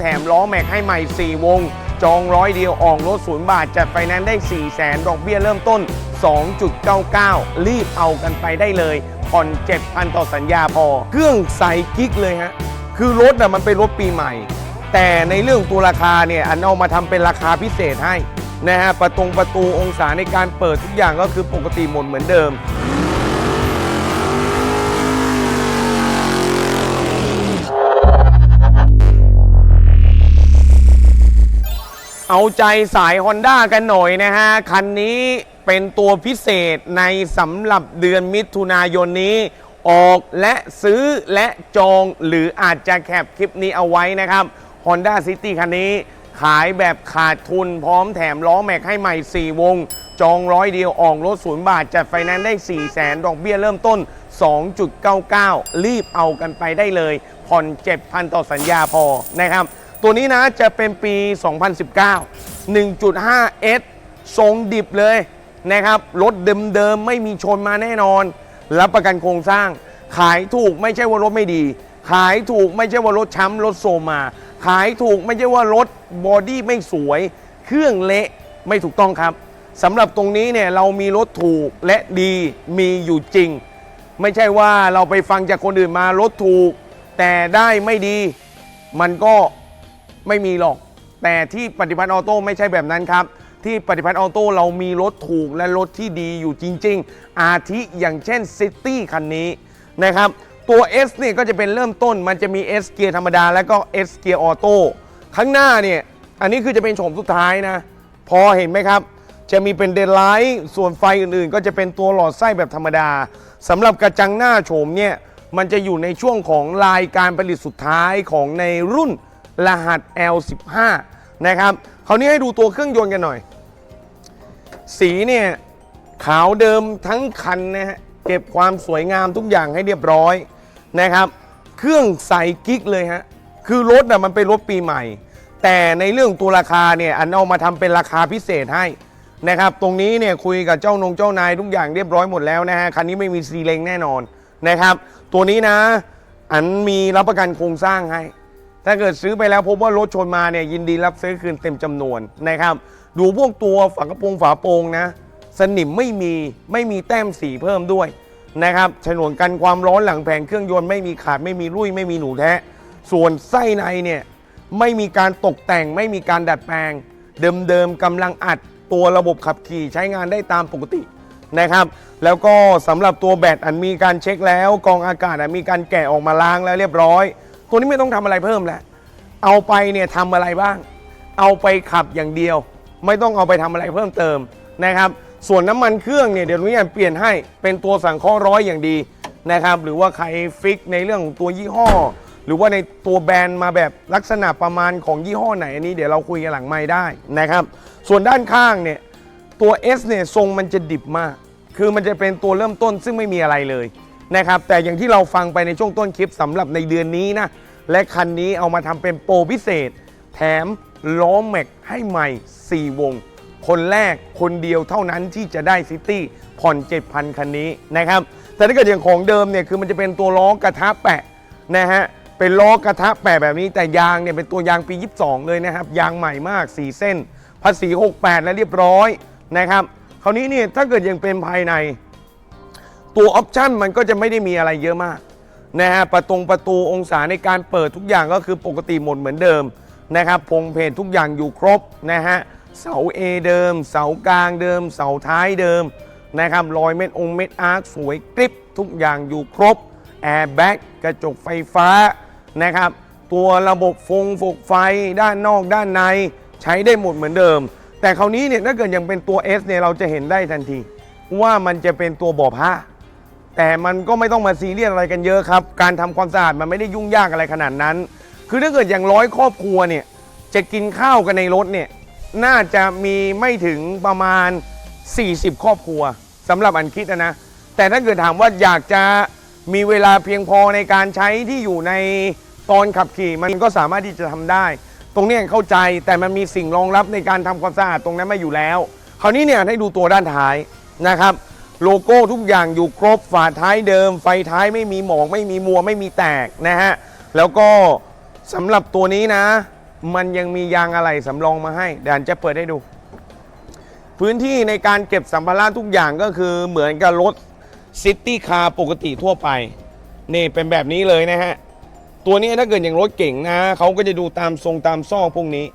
แถมล้อแม็กให้ใหม่ 4 วง จองร้อยเดียวออกรถศูนย์บาท จัดไฟแนนซ์ได้ 4 0 0แสนดอกเบี้ยเริ่มต้น 2.99 รีบเอากันไปได้เลยผ่อน7,000 ต่อสัญญาพอ เครื่องใสกิ๊กเลยฮะ คือรถอะมันเป็นรถปีใหม่ แต่ในเรื่องตัวราคาเนี่ย อันเอามาทำเป็นราคาพิเศษให้นะฮะ ประตงประตูองศาในการเปิดทุกอย่างก็คือปกติหมดเหมือนเดิม เอาใจสาย Honda กันหน่อยนะฮะ คันนี้เป็นตัวพิเศษในสำหรับเดือนมิถุนายนนี้ ออกและซื้อและจองหรืออาจจะแคปคลิปนี้เอาไว้นะครับ Honda City คันนี้ขายแบบขาดทุนพร้อมแถมล้อแม็กให้ใหม่ 4 วง จองร้อยเดียวออกรถศูนย์บาท จัดไฟแนนซ์ได้ 4 0 0แสนดอกเบี้ยเริ่มต้น 2.99 รีบเอากันไปได้เลย ผ่อน7,000 ต่อสัญญาพอนะครับ ตัวนี้นะจะเป็นปี 2019 1.5S ทรงดิบเลยนะครับ รถเดิมๆ ไม่มีชนมาแน่นอน รับประกันโครงสร้าง ขายถูกไม่ใช่ว่ารถไม่ดี ขายถูกไม่ใช่ว่ารถช้ำรถโซมมา ขายถูกไม่ใช่ว่ารถบอดี้ไม่สวย เครื่องเละไม่ถูกต้องครับสำหรับตรงนี้เนี่ยเรามีรถถูกและดีมีอยู่จริง ไม่ใช่ว่าเราไปฟังจากคนอื่นมารถถูก แต่ได้ไม่ดี มันก็ ไม่มีหรอก แต่ที่ปฏิพัฒน์ออโต้ไม่ใช่แบบนั้นครับ ที่ปฏิพัฒน์ออโต้เรามีรถถูกและรถที่ดีอยู่จริง ๆ อาทิอย่างเช่นซิตี้คันนี้นะครับตัว S เนี่ยก็จะเป็นเริ่มต้นมันจะมี S เกียร์ธรรมดา แล้วก็ S เกียร์ออโต้ข้างหน้าเนี่ย อันนี้คือจะเป็นโฉมสุดท้ายนะ พอเห็นไหมครับ จะมีเป็นเดนไลท์ส่วนไฟอื่นๆ ก็จะเป็นตัวหลอดไส้แบบธรรมดาสำหรับกระจังหน้าโฉมเนี่ย มันจะอยู่ในช่วงของลายการผลิตสุดท้ายของในรุ่น รหัส L15 นะครับคราวนี้ให้ดูตัวเครื่องยนต์กันหน่อย สีเนี่ยขาวเดิมทั้งคันนะฮะเก็บความสวยงามทุกอย่างให้เรียบร้อยนะครับ เครื่องใส่กิ๊กเลยฮะคือรถอะมันเป็นรถปีใหม่ แต่ในเรื่องตัวราคาเนี่ยอันเอามาทำเป็นราคาพิเศษให้นะครับ ตรงนี้เนี่ยคุยกับเจ้านงเจ้านายทุกอย่างเรียบร้อยหมดแล้วนะฮะคันนี้ไม่มีซีเลงแน่นอนนะครับ ตัวนี้นะ อันมีรับประกันโครงสร้างให้ ถ้าเกิดซื้อไปแล้วพบว่ารถชนมาเนี่ยยินดีรับซื้อคืนเต็มจำนวนนะครับ ดูพวกตัวฝากระโปรงฝาโปรงนะ สนิมไม่มีไม่มีแต้มสีเพิ่มด้วยนะครับฉนวนกันความร้อนหลังแผงเครื่องยนต์ไม่มีขาดไม่มีรุ่ยไม่มีหนูแท้ส่วนไส้ในเนี่ยไม่มีการตกแต่งไม่มีการดัดแปลง เดิมๆกำลังอัดตัวระบบขับขี่ใช้งานได้ตามปกตินะครับ แล้วก็สำหรับตัวแบตอันมีการเช็คแล้ว กองอากาศอันมีการแกะออกมาล้างแล้วเรียบร้อย ตัวนี้ไม่ต้องทำอะไรเพิ่มแล้ว เอาไปเนี่ยทำอะไรบ้าง เอาไปขับอย่างเดียว ไม่ต้องเอาไปทำอะไรเพิ่มเติมนะครับ ส่วนน้ำมันเครื่องเนี่ยเดี๋ยวนี้เปลี่ยนให้เป็นตัวสังเคราะห์ร้อยอย่างดีนะครับ หรือว่าใครฟิกในเรื่องของตัวยี่ห้อ หรือว่าในตัวแบรนด์มาแบบลักษณะประมาณของยี่ห้อไหนอันนี้เดี๋ยวเราคุยกันหลังไม่ได้นะครับ ส่วนด้านข้างเนี่ยตัว S เนี่ยทรงมันจะดิบมาก คือมันจะเป็นตัวเริ่มต้นซึ่งไม่มีอะไรเลย นะครับแต่อย่างที่เราฟังไปในช่วงต้นคลิปสำหรับในเดือนนี้นะและคันนี้เอามาทำเป็นโปรพิเศษ แถมล้อแม็กให้ใหม่ 4 วง คนแรกคนเดียวเท่านั้นที่จะได้ซิตี้ผ่อน 7,000 คันนี้นะครับแต่ถ้าเกิดอย่างของเดิมเนี่ยคือมันจะเป็นตัวล้อกระทะแปะนะฮะเป็นล้อกระทะแปะแบบนี้แต่ยางเนี่ยเป็นตัวยางปี 22 เลยนะครับ ยางใหม่มาก 4 เส้น ภาษี 68 แล้วเรียบร้อยนะครับคราวนี้เนี่ยถ้าเกิดยังเป็นภายใน ตัวออปชั่นมันก็จะไม่ได้มีอะไรเยอะมากนะฮะประตงประตูองศาในการเปิดทุกอย่างก็คือปกติหมดเหมือนเดิมนะครับพงเพจทุกอย่างอยู่ครบนะฮะเสา A เดิม เสากลางเดิม เสาท้ายเดิมนะครับรอยเม็ดองเม็ดอาร์คสวยกริบทุกอย่างอยู่ครบแอร์แบ็กกระจกไฟฟ้านะครับตัวระบบฟงฝกไฟด้านนอกด้านในใช้ได้หมดเหมือนเดิม แต่คราวนี้เนี่ยถ้าเกิดยังเป็นตัว S เนี่ยเราจะเห็นได้ทันที ว่ามันจะเป็นตัวบ่อผ้า แต่มันก็ไม่ต้องมาซีเรียสอะไรกันเยอะครับ การทำความสะอาดมันไม่ได้ยุ่งยากอะไรขนาดนั้น คือถ้าเกิดอย่างร้อยครอบครัวเนี่ยจะกินข้าวกันในรถเนี่ยน่าจะมีไม่ถึงประมาณ 40 ครอบครัวสำหรับอันคิดนะนะ แต่ถ้าเกิดถามว่าอยากจะมีเวลาเพียงพอในการใช้ที่อยู่ในตอนขับขี่ มันก็สามารถที่จะทำได้ ตรงเนี้ยเข้าใจแต่มันมีสิ่งรองรับในการทำความสะอาดตรงนั้นมาอยู่แล้ว คราวนี้เนี่ยให้ดูตัวด้านท้ายนะครับ โลโก้ทุกอย่างอยู่ครบฝาท้ายเดิม ไฟท้ายไม่มีหมอกไม่มีมัวไม่มีแตกนะฮะ แล้วก็สำหรับตัวนี้นะ มันยังมียางอะไหล่สำรองมาให้เดี๋ยวอันจะเปิดให้ดู พื้นที่ในการเก็บสัมภาระทุกอย่างก็คือเหมือนกับรถซิตี้คาร์ปกติทั่วไป นี่เป็นแบบนี้เลยนะฮะ ตัวนี้ถ้าเกิดอย่างรถเก่งนะเขาก็จะดูตามทรงตามซอกพวกนี้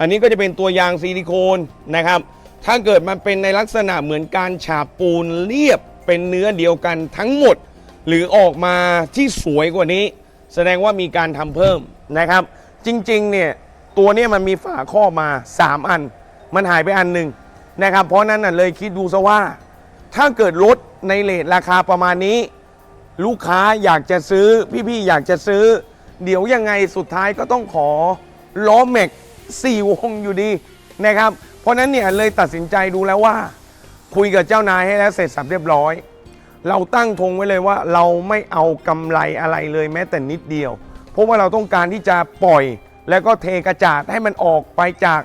อันนี้ก็จะเป็นตัวยางซิลิโคนนะครับ ถ้าเกิดมันเป็นในลักษณะเหมือนการฉาบปูนเรียบเป็นเนื้อเดียวกันทั้งหมด หรือออกมาที่สวยกว่านี้ แสดงว่ามีการทำเพิ่มนะครับ จริงๆเนี่ยตัวนี้มันมีฝาครอบมา 3 อัน มันหายไปอันหนึ่งนะครับ เพราะนั้นเลยคิดดูซะว่า ถ้าเกิดรถในเลทราคาประมาณนี้ ลูกค้าอยากจะซื้อพี่ๆอยากจะซื้อ เดี๋ยวยังไงสุดท้ายก็ต้องขอล้อแม็กสี่วงอยู่ดีนะครับ เพราะนั้นเนี่ยเลยตัดสินใจดูแล้วว่า คุยกับเจ้านายให้แล้วเสร็จสับเรียบร้อย เราตั้งธงไว้เลยว่าเราไม่เอากำไรอะไรเลยแม้แต่นิดเดียว เพราะว่าเราต้องการที่จะปล่อย แล้วก็เทกระจาดให้มันออกไปจาก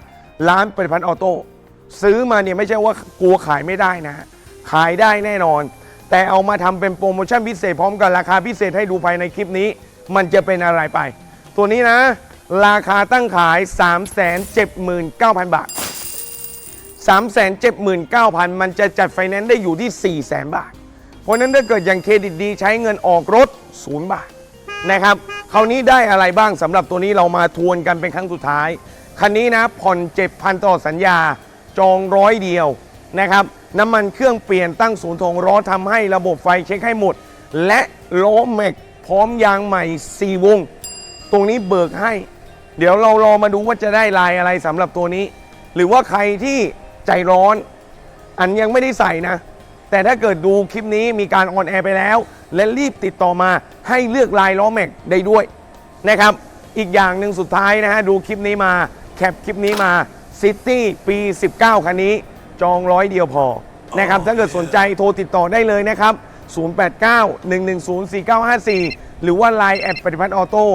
ร้านผลิตภัณฑ์ออโต้ซื้อมาเนี่ยไม่ใช่ว่ากลัวขายไม่ได้นะ ขายได้แน่นอน แต่เอามาทำเป็นโปรโมชั่นพิเศษพร้อมกับราคาพิเศษให้ดูภายในคลิปนี้ มันจะเป็นอะไรไป ตัวนี้นะ ราคาตั้งขาย 379,000 บาท 379,000 มันจะจัดไฟแนนซ์ได้อยู่ที่ 400,000 บาท เพราะนั้นถ้าเกิดอย่างเครดิตดีใช้เงินออกรถ 0 บาทนะครับคราวนี้ได้อะไรบ้างสำหรับตัวนี้เรามาทวนกันเป็นครั้งสุดท้าย คันนี้นะผ่อน7,000ต่อสัญญาจองร้อยเดียวนะครับน้ำมันเครื่องเปลี่ยนตั้งศูนย์ถงล้อทำให้ระบบไฟเช็คให้หมด และล้อแม็กพร้อมยางใหม่ 4 วง ตรงนี้เบิกให้ เดี๋ยวเรารอมาดูว่าจะได้ลายอะไรสำหรับตัวนี้ หรือว่าใครที่ ใจร้อน อันยังไม่ได้ใส่นะ แต่ถ้าเกิดดูคลิปนี้มีการออนแอร์ไปแล้ว และรีบติดต่อมาให้เลือกลายล้อแม็กได้ด้วยนะครับ อีกอย่างหนึ่งสุดท้ายนะฮะดูคลิปนี้มาแคปคลิปนี้มาซิตี้ปี 19 คันนี้ จองร้อยเดียวพอนะครับถ้าเกิดสนใจโทรติดต่อได้เลยนะครับ 089-110-4954 หรือว่า Line แอดปฏิพัฒน์ออโต้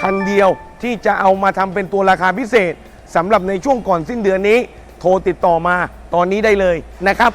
คันเดียวที่จะเอามาทำเป็นตัวราคาพิเศษสำหรับในช่วงก่อนสิ้นเดือนนี้ โทรติดต่อมาตอนนี้ได้เลยนะครับ